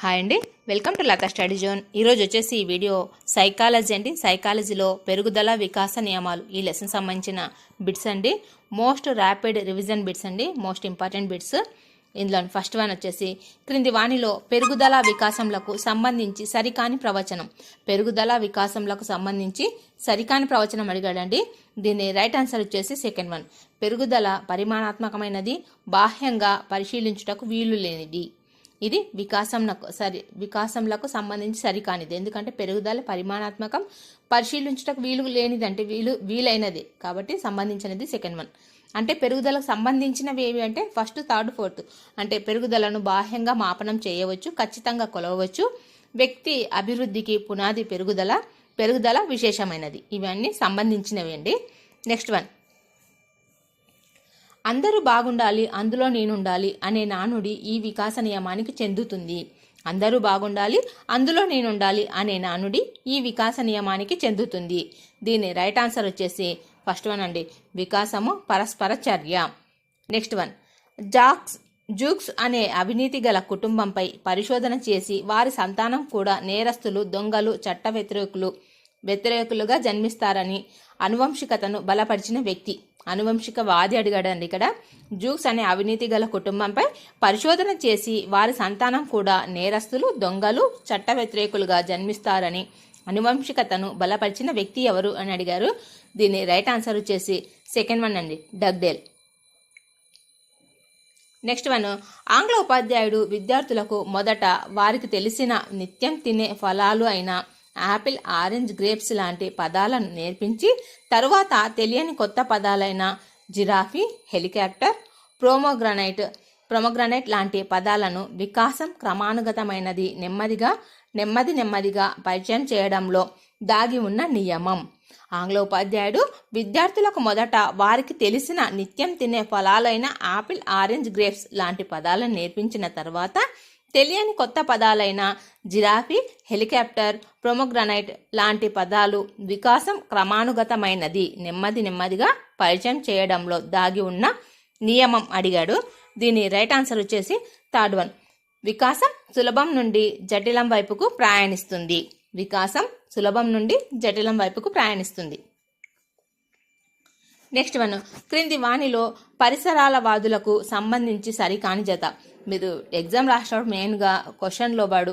Hi అండి. Welcome to Lata study zone ఈరోజు వచ్చేసి ఈ వీడియో సైకాలజీ అండి. సైకాలజీలో పెరుగుదల వికాస నియమాలు ఈ లెసన్ సంబంధించిన బిట్స్ అండి. మోస్ట్ ర్యాపిడ్ రివిజన్ బిట్స్ అండి. మోస్ట్ ఇంపార్టెంట్ బిట్స్ ఇందులో ఫస్ట్ వన్ వచ్చేసి క్రింది వాణిలో పెరుగుదల వికాసంలకు సంబంధించి సరికాని ప్రవచనం. పెరుగుదల వికాసంలకు సంబంధించి సరికాని ప్రవచనం అడిగాడండి. దీని రైట్ ఆన్సర్ వచ్చేసి సెకండ్ వన్ పెరుగుదల పరిమాణాత్మకమైనది బాహ్యంగా పరిశీలించుటకు వీలు లేనిది. ఇది వికాసంలకు సరి వికాసంలకు సంబంధించి సరికానిది. ఎందుకంటే పెరుగుదల పరిమాణాత్మకం పరిశీలించుటకు వీలు లేనిదంటే వీలు వీలైనది. కాబట్టి సంబంధించినది సెకండ్ వన్. అంటే పెరుగుదలకు సంబంధించినవి ఏవి అంటే ఫస్ట్ థర్డ్ ఫోర్త్. అంటే పెరుగుదలను బాహ్యంగా మాపనం చేయవచ్చు ఖచ్చితంగా కొలవవచ్చు. వ్యక్తి అభివృద్ధికి పునాది పెరుగుదల పెరుగుదల విశేషమైనది. ఇవన్నీ సంబంధించినవి అండి. Next one. అందరూ బాగుండాలి అందులో నేనుండాలి అనే నానుడి ఈ వికాస నియమానికి చెందుతుంది. అందరూ బాగుండాలి అందులో నేనుండాలి అనే నానుడి ఈ వికాస నియమానికి చెందుతుంది. దీని రైట్ ఆన్సర్ వచ్చేసి ఫస్ట్ వన్ అండి. వికాసము పరస్పర చర్య. Next one. జాక్స్ జూక్స్ అనే అవినీతి గల కుటుంబంపై పరిశోధన చేసి వారి సంతానం కూడా నేరస్తులు దొంగలు చట్ట వ్యతిరేకులు వ్యతిరేకులుగా జన్మిస్తారని అనువంశికతను బలపరిచిన వ్యక్తి. అనువంశిక వాది అడిగాడండి ఇక్కడ. జూక్స్ అనే అవినీతి గల కుటుంబంపై పరిశోధన చేసి వారి సంతానం కూడా నేరస్తులు దొంగలు చట్ట వ్యతిరేకులుగా జన్మిస్తారని అనువంశికతను బలపరిచిన వ్యక్తి ఎవరు అని అడిగారు. దీని రైట్ ఆన్సర్ వచ్చేసి సెకండ్ వన్ అండి డగ్డేల్ నెక్స్ట్ వన్ ఆంగ్ల ఉపాధ్యాయుడు విద్యార్థులకు మొదట వారికి తెలిసిన నిత్యం తినే ఫలాలు అయిన యాపిల్ ఆరెంజ్ గ్రేప్స్ లాంటి పదాలను నేర్పించి తరువాత తెలియని కొత్త పదాలైన జిరాఫీ హెలికాప్టర్ ప్రోమోగ్రనైట్ ప్రొమోగ్రనైట్ లాంటి పదాలను వికాసం క్రమానుగతమైనది నెమ్మదిగా నెమ్మది నెమ్మదిగా పరిచయం చేయడంలో దాగి ఉన్న నియమం. ఆంగ్ల ఉపాధ్యాయుడు విద్యార్థులకు మొదట వారికి తెలిసిన నిత్యం తినే ఫలాలైన ఆపిల్ ఆరెంజ్ గ్రేప్స్ లాంటి పదాలను నేర్పించిన తర్వాత తెలియని కొత్త పదాలైన జిరాఫీ హెలికాప్టర్ ప్రొమోగ్రనైట్ లాంటి పదాలు వికాసం క్రమానుగతమైనది. నెమ్మది నెమ్మదిగా పరిచయం చేయడంలో దాగి ఉన్న నియమం అడిగాడు. దీని రైట్ ఆన్సర్ వచ్చేసి థర్డ్ వన్. వికాసం సులభం నుండి జటిలం వైపుకు ప్రయాణిస్తుంది. వికాసం సులభం నుండి జటిలం వైపుకు ప్రయాణిస్తుంది. నెక్స్ట్ వన్ క్రింది వాణిలో పరిసరాల వాదులకు సంబంధించి సరికాని జత. మీరు ఎగ్జామ్ రాసినప్పుడు మెయిన్గా క్వశ్చన్లో వాడు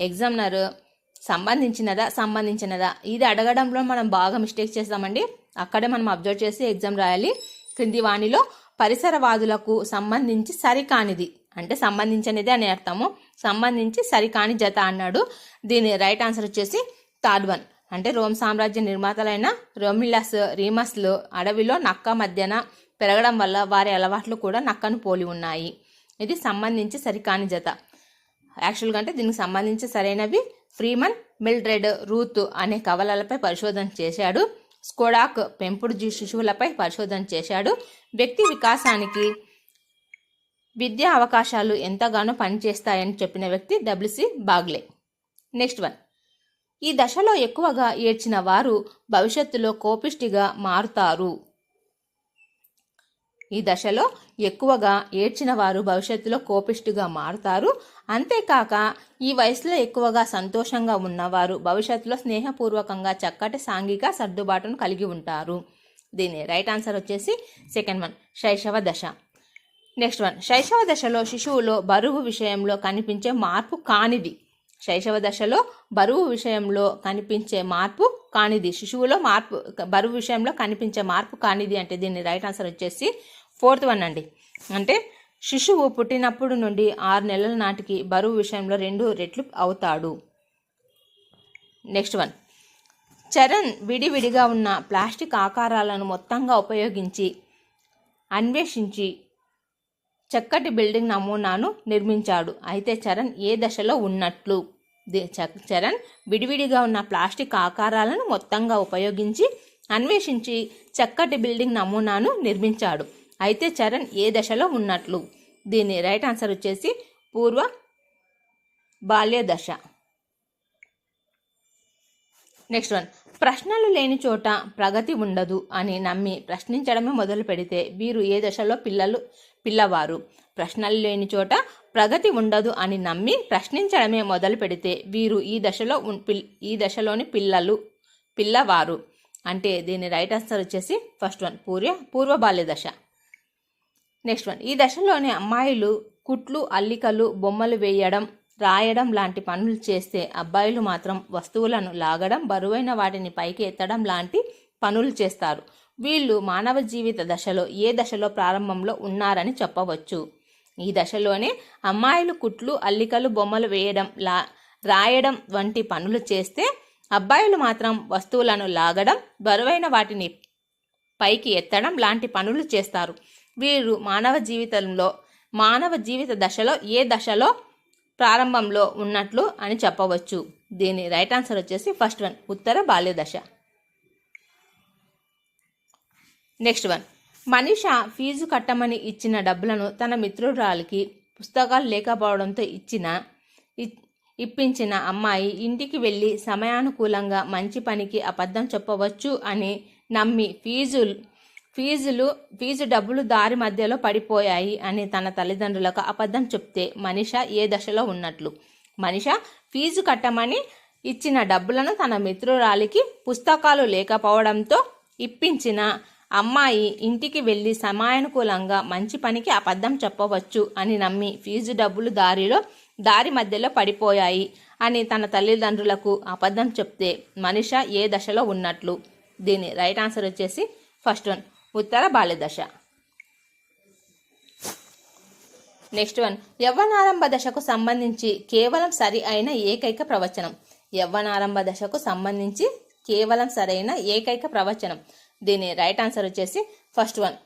ఎగ్జామినర్ సంబంధించినదా సంబంధించినదా? ఇది అడగడంలో మనం బాగా మిస్టేక్ చేస్తామండి. అక్కడే మనం అబ్జర్వ్ చేసి ఎగ్జామ్ రాయాలి. క్రింది వాణిలో పరిసరవాదులకు సంబంధించి సరికానిది. అంటే సంబంధించినది అని అర్థము. సంబంధించి సరికాని జత అన్నాడు. దీని రైట్ ఆన్సర్ వచ్చేసి థర్డ్ వన్ అంటే రోమ్ సామ్రాజ్య నిర్మాతలైన రోమిలస్ రీమస్లు అడవిలో నక్క మధ్యన పెరగడం వల్ల వారి అలవాట్లు కూడా నక్కను పోలి ఉన్నాయి. ఇది సంబంధించి సరికాని జత. యాక్చువల్గా అంటే దీనికి సంబంధించి సరైనవి ఫ్రీమన్ మిల్డ్రెడ్ రూత్ అనే కవలలపై పరిశోధన చేశాడు. స్కోడాక్ పెంపుడు జీ శిశువులపై పరిశోధన చేశాడు. వ్యక్తి వికాసానికి విద్యా అవకాశాలు ఎంతగానో పనిచేస్తాయని చెప్పిన వ్యక్తి డబ్ల్యూసి బాగ్లే. Next one. ఈ దశలో ఎక్కువగా ఏడ్చిన వారు భవిష్యత్తులో కోపిష్టిగా మారుతారు. ఈ దశలో ఎక్కువగా ఏడ్చిన వారు భవిష్యత్తులో కోపిష్టిగా మారుతారు. అంతేకాక ఈ వయసులో ఎక్కువగా సంతోషంగా ఉన్నవారు భవిష్యత్తులో స్నేహపూర్వకంగా చక్కటి సాంఘిక సర్దుబాటును కలిగి ఉంటారు. దీని రైట్ ఆన్సర్ వచ్చేసి సెకండ్ వన్ శైశవ దశ. నెక్స్ట్ వన్ శైశవ దశలో శిశువులో బరువు విషయంలో కనిపించే మార్పు కానిది. శైశవ దశలో బరువు విషయంలో కనిపించే మార్పు కానిది. శిశువులో మార్పు బరువు విషయంలో కనిపించే మార్పు కానిది అంటే దీన్ని రైట్ ఆన్సర్ వచ్చేసి ఫోర్త్ వన్ అండి. అంటే శిశువు పుట్టినప్పుడు నుండి ఆరు నెలల నాటికి బరువు విషయంలో రెండు రెట్లు అవుతాడు. Next one. చరణ్ విడివిడిగా ఉన్న ప్లాస్టిక్ ఆకారాలను మొత్తంగా ఉపయోగించి అన్వేషించి చక్కటి బిల్డింగ్ నమూనాను నిర్మించాడు. అయితే చరణ్ ఏ దశలో ఉన్నట్లు? చరణ్ విడివిడిగా ఉన్న ప్లాస్టిక్ ఆకారాలను మొత్తంగా ఉపయోగించి అన్వేషించి చక్కటి బిల్డింగ్ నమూనాను నిర్మించాడు. అయితే చరణ్ ఏ దశలో ఉన్నట్లు? దీని రైట్ ఆన్సర్ వచ్చేసి పూర్వ బాల్య దశ. Next one. ప్రశ్నలు లేని చోట ప్రగతి ఉండదు అని నమ్మి ప్రశ్నించడమే మొదలు పెడితే వీరు ఏ దశలో పిల్లలు పిల్లవారు? ప్రశ్నలు లేని చోట ప్రగతి ఉండదు అని నమ్మి ప్రశ్నించడమే మొదలు పెడితే వీరు ఈ దశలో పిల్- ఈ దశలోని పిల్లలు పిల్లవారు. అంటే దీని రైట్ ఆన్సర్ వచ్చేసి ఫస్ట్ వన్ పూర్వ పూర్వ బాల్య దశ. నెక్స్ట్ వన్ ఈ దశలోని అమ్మాయిలు కుట్లు అల్లికలు బొమ్మలు వేయడం రాయడం లాంటి పనులు చేస్తే అబ్బాయిలు మాత్రం వస్తువులను లాగడం బరువైన వాటిని పైకి ఎత్తడం లాంటి పనులు చేస్తారు. వీళ్ళు మానవ జీవిత దశలో ఏ దశలో ప్రారంభంలో ఉన్నారని చెప్పవచ్చు. ఈ దశలోనే అమ్మాయిలు కుట్లు అల్లికలు బొమ్మలు వేయడం లా రాయడం వంటి పనులు చేస్తే అబ్బాయిలు మాత్రం వస్తువులను లాగడం బరువైన వాటిని పైకి ఎత్తడం లాంటి పనులు చేస్తారు. వీరు మానవ జీవితంలో మానవ జీవిత దశలో ఏ దశలో ప్రారంభంలో ఉన్నట్లు అని చెప్పవచ్చు. దీని రైట్ ఆన్సర్ వచ్చేసి ఫస్ట్ వన్ ఉత్తర బాల్య దశ నెక్స్ట్ వన్. మనిష ఫీజు కట్టమని ఇచ్చిన డబ్బులను తన మిత్రురాలికి పుస్తకాలు లేకపోవడంతో ఇచ్చిన ఇ- ఇప్పించిన అమ్మాయి ఇంటికి వెళ్ళి సమయానుకూలంగా మంచి పనికి అబద్ధం చెప్పవచ్చు అని నమ్మి ఫీజులు ఫీజులు ఫీజు డబ్బులు దారి మధ్యలో పడిపోయాయి అని తన తల్లిదండ్రులకు అబద్ధం చెప్తే మనిష ఏ దశలో ఉన్నట్లు? మనిష ఫీజు కట్టమని ఇచ్చిన డబ్బులను తన మిత్రురాలికి పుస్తకాలు లేకపోవడంతో ఇప్పించిన అమ్మాయి ఇంటికి వెళ్ళి సమయానుకూలంగా మంచి పనికి అబద్ధం చెప్పవచ్చు అని నమ్మి ఫీజు డబ్బులు దారిలో దారి మధ్యలో పడిపోయాయి అని తన తల్లిదండ్రులకు అబద్ధం చెప్తే మనిష ఏ దశలో ఉన్నట్లు? దీని రైట్ ఆన్సర్ వచ్చేసి ఫస్ట్ వన్ ఉత్తర బాల్య దశ నెక్స్ట్ వన్ యవ్వనారంభ దశకు సంబంధించి కేవలం సరి అయిన ఏకైక ప్రవచనం. యవ్వనారంభ దశకు సంబంధించి కేవలం సరైన ఏకైక ప్రవచనం. దీని రైట్ ఆన్సర్ వచ్చేసి ఫస్ట్ వన్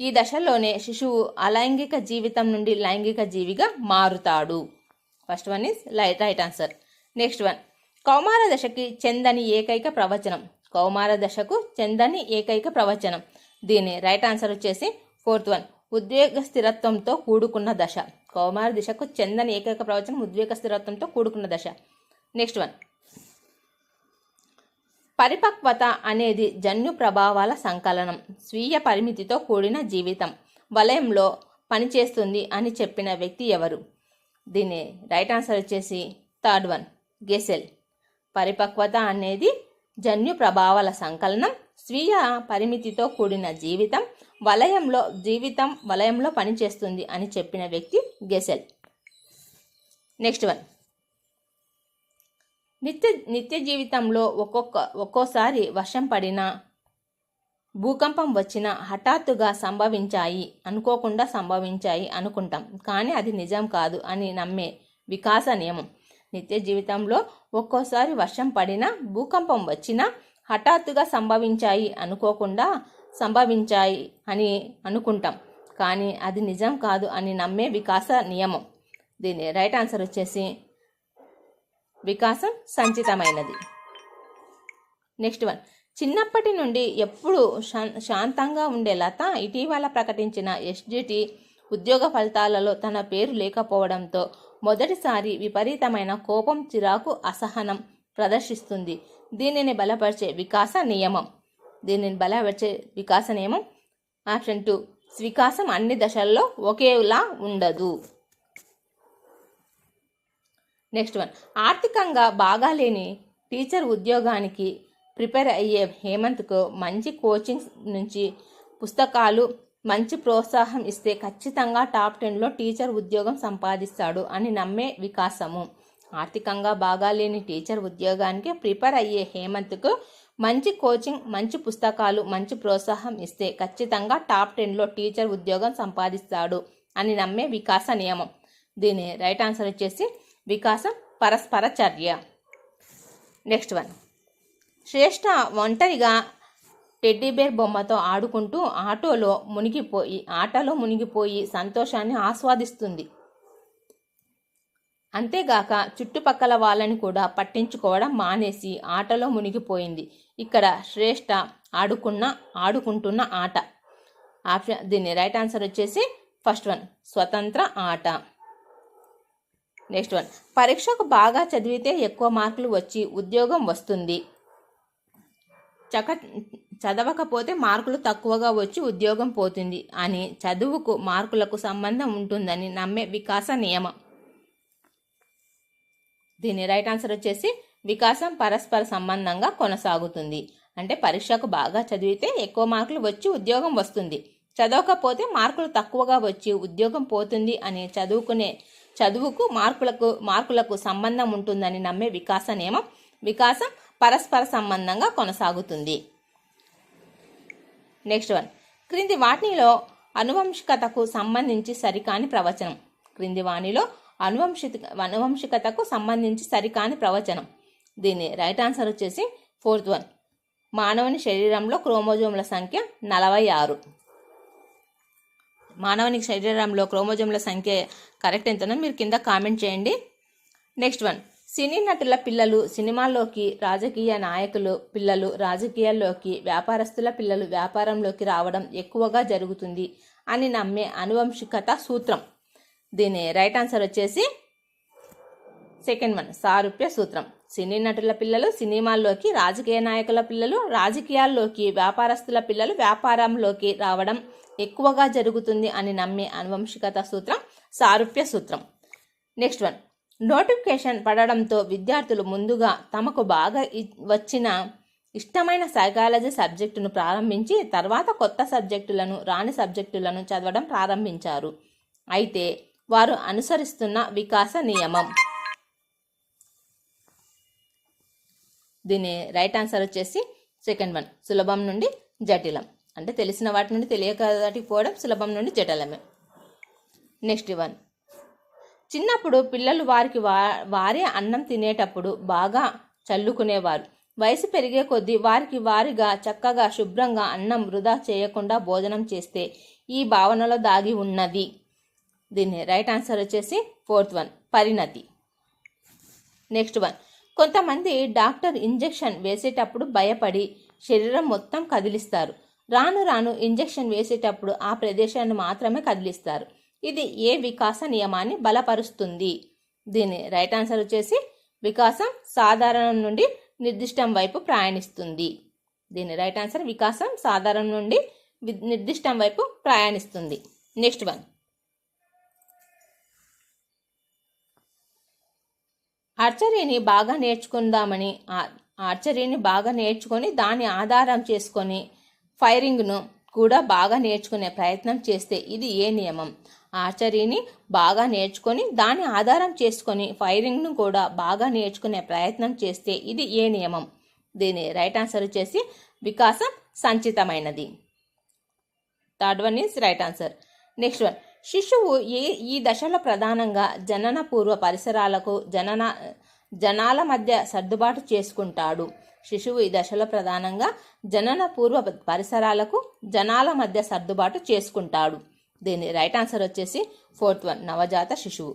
ఈ దశలోనే శిశువు అలైంగిక జీవితం నుండి లైంగిక జీవిగా మారుతాడు. First one is right answer next one కౌమార దశకి చెందని ఏకైక ప్రవచనం. కౌమార దశకు చెందని ఏకైక ప్రవచనం. దీని రైట్ ఆన్సర్ వచ్చేసి ఫోర్త్ వన్ ఉద్వేగ స్థిరత్వంతో కూడుకున్న దశ. కౌమార దశకు చెందని ఏకైక ప్రవచనం ఉద్వేగ స్థిరత్వంతో కూడుకున్న దశ. నెక్స్ట్ వన్ పరిపక్వత అనేది జన్యు ప్రభావాల సంకలనం స్వీయ పరిమితితో కూడిన జీవితం వలయంలో పనిచేస్తుంది అని చెప్పిన వ్యక్తి ఎవరు? దీని రైట్ ఆన్సర్ వచ్చేసి థర్డ్ వన్ గెసెల్. పరిపక్వత అనేది జన్యు ప్రభావాల సంకలనం స్వీయ పరిమితితో కూడిన జీవితం వలయంలో జీవితం వలయంలో పనిచేస్తుంది అని చెప్పిన వ్యక్తి గెసెల్. Next one. నిత్య నిత్య జీవితంలో ఒక్కొక్క ఒక్కోసారి వర్షం పడినా భూకంపం వచ్చినా హఠాత్తుగా సంభవించాయి అనుకోకుండా సంభవించాయి అనుకుంటాం. కానీ అది నిజం కాదు అని నమ్మే వికాస నియమం. నిత్య జీవితంలో ఒక్కోసారి వర్షం పడినా భూకంపం వచ్చినా హఠాత్తుగా సంభవించాయి అనుకోకుండా సంభవించాయి అని అనుకుంటాం. కానీ అది నిజం కాదు అని నమ్మే వికాస నియమం. దీని రైట్ ఆన్సర్ వచ్చేసి వికాసం సంచితమైనది. Next one. చిన్నప్పటి నుండి ఎప్పుడూ శాంతంగా ఉండే లత ఇటీవల ప్రకటించిన ఎస్జిటి ఉద్యోగ ఫలితాలలో తన పేరు లేకపోవడంతో మొదటిసారి విపరీతమైన కోపం చిరాకు అసహనం ప్రదర్శిస్తుంది. దీనిని బలపరిచే వికాస నియమం. దీనిని బలపరిచే వికాస నియమం ఆప్షన్ టూ వికాసం అన్ని దశల్లో ఒకేలా ఉండదు. నెక్స్ట్ వన్ ఆర్థికంగా బాగాలేని టీచర్ ఉద్యోగానికి ప్రిపేర్ అయ్యే హేమంత్కు మంచి కోచింగ్ నుంచి పుస్తకాలు మంచి ప్రోత్సాహం ఇస్తే ఖచ్చితంగా టాప్ టెన్లో టీచర్ ఉద్యోగం సంపాదిస్తాడు అని నమ్మే వికాసము. ఆర్థికంగా బాగాలేని టీచర్ ఉద్యోగానికి ప్రిపేర్ అయ్యే హేమంత్కు మంచి కోచింగ్ మంచి పుస్తకాలు మంచి ప్రోత్సాహం ఇస్తే ఖచ్చితంగా టాప్ టెన్లో టీచర్ ఉద్యోగం సంపాదిస్తాడు అని నమ్మే వికాస నియమం. దీని రైట్ ఆన్సర్ వచ్చేసి వికాసం పరస్పర చర్య. Next one. శ్రేష్ఠ ఒంటరిగా టెడ్డీబేర్ బొమ్మతో ఆడుకుంటూ ఆటోలో మునిగిపోయి ఆటలో మునిగిపోయి సంతోషాన్ని ఆస్వాదిస్తుంది. అంతేగాక చుట్టుపక్కల వాళ్ళని కూడా పట్టించుకోవడం మానేసి ఆటలో మునిగిపోయింది. ఇక్కడ శ్రేష్ఠ ఆడుకున్న ఆడుకుంటున్న ఆట. ఆప్షన్ దీని రైట్ ఆన్సర్ వచ్చేసి ఫస్ట్ వన్ స్వతంత్ర ఆట. Next one. పరీక్షకు బాగా చదివితే ఎక్కువ మార్కులు వచ్చి ఉద్యోగం వస్తుంది. చక చదవకపోతే మార్కులు తక్కువగా వచ్చి ఉద్యోగం పోతుంది అని చదువుకు మార్కులకు సంబంధం ఉంటుందని నమ్మే వికాస నియమం. దీని రైట్ ఆన్సర్ వచ్చేసి వికాసం పరస్పర సంబంధంగా కొనసాగుతుంది. అంటే పరీక్షకు బాగా చదివితే ఎక్కువ మార్కులు వచ్చి ఉద్యోగం వస్తుంది. చదవకపోతే మార్కులు తక్కువగా వచ్చి ఉద్యోగం పోతుంది అని చదువుకునే చదువుకు మార్కులకు మార్కులకు సంబంధం ఉంటుందని నమ్మే వికాస నియమం వికాసం పరస్పర సంబంధంగా కొనసాగుతుంది. నెక్స్ట్ వన్ క్రింది వాటిలో అనువంశికతకు సంబంధించి సరికాని ప్రవచనం. క్రింది వాణిలో అనువంశిక అనువంశికతకు సంబంధించి సరికాని ప్రవచనం. దీని రైట్ ఆన్సర్ వచ్చేసి ఫోర్త్ వన్ మానవుని శరీరంలో క్రోమోజోముల సంఖ్య నలభై ఆరు. మానవుని శరీరంలో క్రోమోజోమ్ల సంఖ్య కరెక్ట్ ఎంతనో మీరు కింద కామెంట్ చేయండి. Next one. సినీ నటుల పిల్లలు సినిమాల్లోకి రాజకీయ నాయకులు పిల్లలు రాజకీయాల్లోకి వ్యాపారస్తుల పిల్లలు వ్యాపారంలోకి రావడం ఎక్కువగా జరుగుతుంది అని నమ్మే అనువంశికత సూత్రం. దీని రైట్ ఆన్సర్ వచ్చేసి సెకండ్ వన్ సారూప్య సూత్రం. సినీ నటుల పిల్లలు సినిమాల్లోకి రాజకీయ నాయకుల పిల్లలు రాజకీయాల్లోకి వ్యాపారస్తుల పిల్లలు వ్యాపారంలోకి రావడం ఎక్కువగా జరుగుతుంది అని నమ్మే అనువంశికత సూత్రం సారూప్య సూత్రం. Next one. నోటిఫికేషన్ పడడంతో విద్యార్థులు ముందుగా తమకు బాగా ఇ- వచ్చిన ఇష్టమైన సైకాలజీ సబ్జెక్టును ప్రారంభించి తర్వాత కొత్త సబ్జెక్టులను రాని సబ్జెక్టులను చదవడం ప్రారంభించారు. అయితే వారు అనుసరిస్తున్న వికాస నియమం. దీని రైట్ ఆన్సర్ వచ్చేసి సెకండ్ వన్ సులభం నుండి జటిలం. అంటే తెలిసిన వాటి నుండి తెలియక వాటికి పోవడం సులభం నుండి జటిలమే. నెక్స్ట్ వన్ చిన్నప్పుడు పిల్లలు వారికి వా వారే అన్నం తినేటప్పుడు బాగా చల్లుకునేవారు. వయసు పెరిగే కొద్దీ వారికి వారిగా చక్కగా శుభ్రంగా అన్నం వృధా చేయకుండా భోజనం చేస్తే ఈ భావనలో దాగి ఉన్నది. దీని రైట్ ఆన్సర్ వచ్చేసి ఫోర్త్ వన్ పరిణతి. నెక్స్ట్ వన్ కొంతమంది డాక్టర్ ఇంజెక్షన్ వేసేటప్పుడు భయపడి శరీరం మొత్తం కదిలిస్తారు. రాను రాను ఇంజెక్షన్ వేసేటప్పుడు ఆ ప్రదేశాన్ని మాత్రమే కదిలిస్తారు. ఇది ఏ వికాస నియమాన్ని బలపరుస్తుంది? దీని రైట్ ఆన్సర్ వచ్చేసి వికాసం సాధారణం నుండి నిర్దిష్టం వైపు ప్రయాణిస్తుంది. దీని రైట్ ఆన్సర్ వికాసం సాధారణం నుండి నిర్దిష్టం వైపు ప్రయాణిస్తుంది. Next one. ఆర్చరీని బాగా నేర్చుకుందామని ఆర్చరీని బాగా నేర్చుకొని దాన్ని ఆధారం చేసుకొని ఫైరింగ్ను కూడా బాగా నేర్చుకునే ప్రయత్నం చేస్తే ఇది ఏ నియమం? ఆర్చరీని బాగా నేర్చుకొని దాన్ని ఆధారం చేసుకొని ఫైరింగ్ను కూడా బాగా నేర్చుకునే ప్రయత్నం చేస్తే ఇది ఏ నియమం? దీని రైట్ ఆన్సర్ వచ్చేసి వికాసం సంచితమైనది. Third one is right answer. Next one. శిశువు ఈ ఈ దశలో ప్రధానంగా జనన పూర్వ పరిసరాలకు జనన జనాల మధ్య సర్దుబాటు చేసుకుంటాడు. శిశువు ఈ దశలో ప్రధానంగా జనన పూర్వ పరిసరాలకు జనాల మధ్య సర్దుబాటు చేసుకుంటాడు. దీని రైట్ ఆన్సర్ వచ్చేసి ఫోర్త్ వన్ నవజాత శిశువు.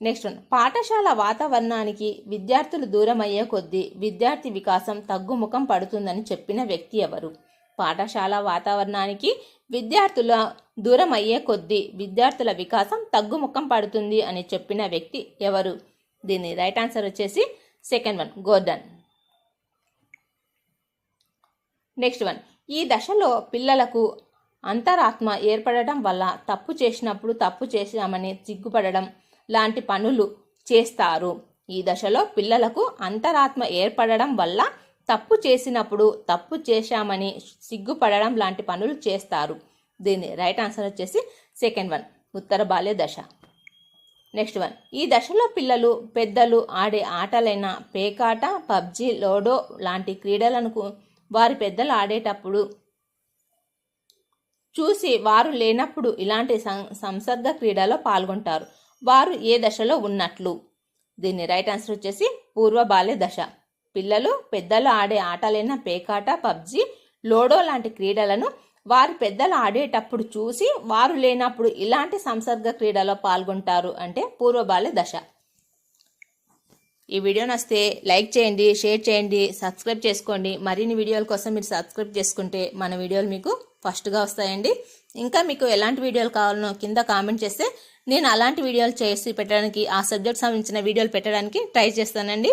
నెక్స్ట్ వన్ పాఠశాల వాతావరణానికి విద్యార్థులు దూరం అయ్యే కొద్దీ విద్యార్థి వికాసం తగ్గుముఖం పడుతుందని చెప్పిన వ్యక్తి ఎవరు? పాఠశాల వాతావరణానికి విద్యార్థుల దూరం అయ్యే కొద్దీ విద్యార్థుల వికాసం తగ్గుముఖం పడుతుంది అని చెప్పిన వ్యక్తి ఎవరు? దీని రైట్ ఆన్సర్ వచ్చేసి second one Gordon. Next one ఈ దశలో పిల్లలకు అంతరాత్మ ఏర్పడటం వల్ల తప్పు చేసినప్పుడు తప్పు చేశామని సిగ్గుపడడం లాంటి పనులు చేస్తారు. ఈ దశలో పిల్లలకు అంతరాత్మ ఏర్పడడం వల్ల తప్పు చేసినప్పుడు తప్పు చేశామని సిగ్గుపడడం లాంటి పనులు చేస్తారు. దీని రైట్ ఆన్సర్ వచ్చేసి సెకండ్ వన్ ఉత్తర బాల్య దశ. నెక్స్ట్ వన్ ఈ దశలో పిల్లలు పెద్దలు ఆడే ఆటలైన పేకాట పబ్జి లోడో లాంటి క్రీడలను వారి పెద్దలు ఆడేటప్పుడు చూసి వారు లేనప్పుడు ఇలాంటి సం సంసర్గ క్రీడలో పాల్గొంటారు. వారు ఏ దశలో ఉన్నట్లు? దీని రైట్ ఆన్సర్ వచ్చేసి పూర్వ బాల్య దశ. పిల్లలు పెద్దలు ఆడే ఆటలైన పేకాట పబ్జి లోడో లాంటి క్రీడలను వారి పెద్దలు ఆడేటప్పుడు చూసి వారు లేనప్పుడు ఇలాంటి సంసర్గ క్రీడలో పాల్గొంటారు అంటే పూర్వబాల్య దశ. ఈ వీడియో నచ్చితే లైక్ చేయండి షేర్ చేయండి సబ్స్క్రైబ్ చేసుకోండి. మరిన్ని వీడియోల కోసం మీరు సబ్స్క్రైబ్ చేసుకుంటే మన వీడియోలు మీకు ఫస్ట్గా వస్తాయండి. ఇంకా మీకు ఎలాంటి వీడియోలు కావాలనో కింద కామెంట్ చేస్తే నేను అలాంటి వీడియోలు చేసి పెట్టడానికి ఆ సబ్జెక్ట్ సంబంధించిన వీడియోలు పెట్టడానికి ట్రై చేస్తానండి.